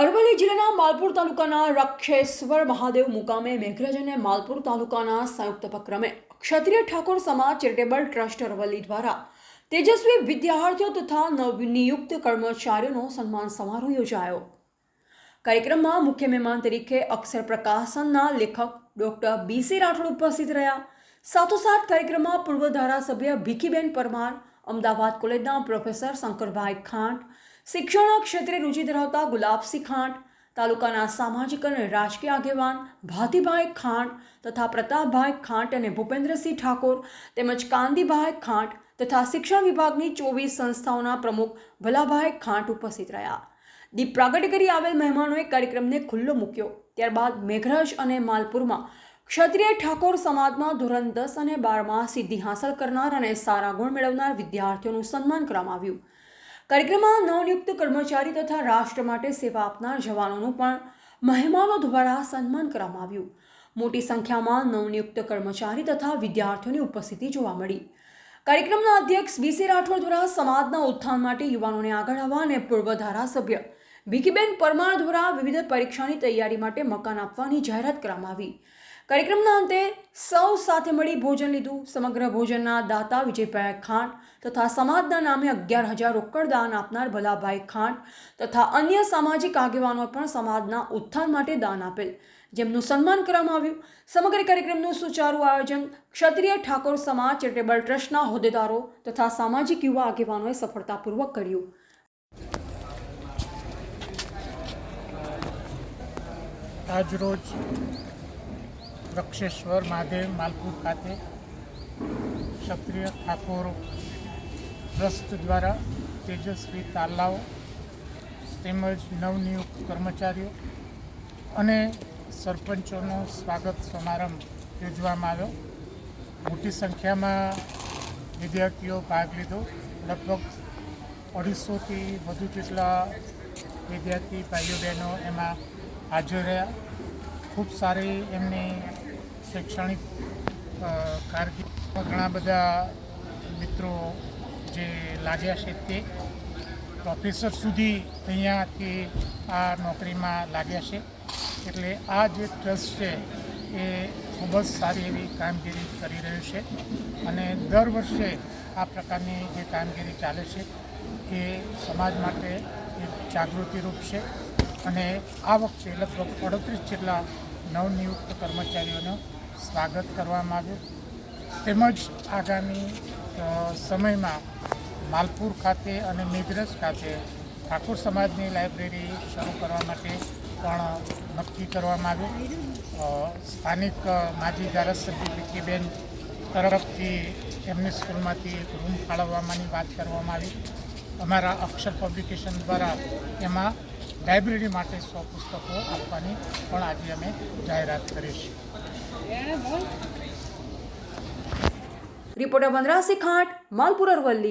અરવલ્લી જિલ્લાના માલપુર તાલુકાના રક્ષેશ્વર મહાદેવ મુકામે મેઘરજ અને માલપુર તાલુકાના સંયુક્ત ઉપક્રમે ક્ષત્રિય ઠાકોર સમાજ ચેરિટેબલ ટ્રસ્ટ અરવલ્લી દ્વારા તેજસ્વી વિદ્યાર્થીઓ તથા નવનિયુક્ત કર્મચારીઓનો સન્માન સમારોહ યોજાયો. કાર્યક્રમમાં મુખ્ય મહેમાન તરીકે અક્ષર પ્રકાશનના લેખક ડોક્ટર બીસી રાઠોડ ઉપસ્થિત રહ્યા. સાથોસાથ કાર્યક્રમમાં પૂર્વ ધારાસભ્ય ભીખીબેન પરમાર, અમદાવાદ કોલેજના પ્રોફેસર શંકરભાઈ ખાંટ શિક્ષણ ક્ષેત્રે રુચિ ધરાવતા ગુલાબસિંહ ખાંટ તાલુકાના સામાજિક અને રાજકીય આગેવાન ભાતીભાઈ ખાંટ તથા પ્રતાપભાઈ ખાંટ અને ભૂપેન્દ્રસિંહ ઠાકોર તેમજ કાંદીભાઈ ખાંટ તથા શિક્ષણ વિભાગની ચોવીસ સંસ્થાઓના પ્રમુખ ભલાભાઈ ખાંટ ઉપસ્થિત રહ્યા. દીપ પ્રાગટ્ય કરી આવેલ મહેમાનોએ કાર્યક્રમને ખુલ્લો મૂક્યો. ત્યારબાદ મેઘરજ અને માલપુરમાં ક્ષત્રિય ઠાકોર સમાજમાં ધોરણ દસ અને બારમાં સિદ્ધિ હાંસલ કરનાર અને સારા ગુણ મેળવનાર વિદ્યાર્થીઓનું સન્માન કરવામાં આવ્યું. કાર્યક્રમમાં નવનિયુક્ત કર્મચારી તથા રાષ્ટ્ર માટે સેવા આપનાર જવાનોનું પણ મહેમાનો દ્વારા સન્માન કરવામાં આવ્યું. મોટી સંખ્યામાં નવનિયુક્ત કર્મચારી તથા વિદ્યાર્થીઓની ઉપસ્થિતિ જોવા મળી. કાર્યક્રમના અધ્યક્ષ બીસી રાઠોડ દ્વારા સમાજના ઉત્થાન માટે યુવાનોને આગળ આવવા અને પૂર્વ ધારાસભ્ય ભીખીબેન પરમાર દ્વારા વિવિધ પરીક્ષાની તૈયારી માટે મકાન આપવાની જાહેરાત કરવામાં આવી. કાર્યક્રમના અંતે સૌ સાથે મળી ભોજન લીધું. સમગ્ર ભોજનના દાતા વિજયભાઈ ખાંડ તથા સમાજના નામે અગિયાર હજાર રોકડ દાન આપનાર ભલાભાઈ ખાંડ તથા અન્ય સામાજિક આગેવાનો પણ સમાજના ઉત્થાન માટે દાન આપેલ. જેમનું સન્માન કરવામાં આવ્યું. સમગ્ર કાર્યક્રમનું સુચારું આયોજન ક્ષત્રિય ઠાકોર સમાજ ચેરિટેબલ ટ્રસ્ટના હોદ્દેદારો તથા સામાજિક યુવા આગેવાનોએ સફળતાપૂર્વક કર્યું. આજરોજ રક્ષેશ્વર મહાદેવ માલપુર ખાતે ક્ષત્રિય ઠાકોર ટ્રસ્ટ દ્વારા તેજસ્વી તાલાઓ તેમજ નવનિયુક્ત કર્મચારીઓ અને સરપંચોનો સ્વાગત સમારંભ યોજવામાં આવ્યો. મોટી સંખ્યામાં વિદ્યાર્થીઓ ભાગ લીધો. લગભગ અઢીસોથી વધુ જેટલા વિદ્યાર્થી ભાઈઓ બહેનો એમાં હાજર રહ્યા. ખૂબ સારી એમની શૈક્ષણિક કારકિર્દીમાં ઘણા બધા મિત્રો જે લાગ્યા છે તે પ્રોફેસર સુધી અહીંયાથી આ નોકરીમાં લાગ્યા છે. એટલે આ જે ટ્રસ્ટ છે એ ખૂબ જ સારી એવી કામગીરી કરી રહ્યું છે. અને દર વર્ષે આ પ્રકારની જે કામગીરી ચાલે છે એ સમાજ માટે એક જાગૃતિરૂપ છે. અને આ વખતે લગભગ અડત્રીસ જેટલા નવનિયુક્ત કર્મચારીઓનું સ્વાગત કરવામાં આવ્યું તેમજ આગામી સમયમાં માલપુર ખાતે અને મેઘરજ ખાતે ઠાકોર સમાજની લાઇબ્રેરી શરૂ કરવા માટે પણ નક્કી કરવામાં આવ્યું સ્થાનિક માજી ધારાસભ્ય વિકીબેન તરફથી એમની સ્કૂલમાંથી એક રૂમ ફાળવવાની વાત કરવામાં આવી. અમારા અક્ષર પબ્લિકેશન દ્વારા એમાં લાઇબ્રેરી માટે સો પુસ્તકો આપવાની પણ આજે અમે જાહેરાત કરી છે. રિપોર્ટર વનરાજસિંહ ખાંટ માલપુર અરવલ્લી.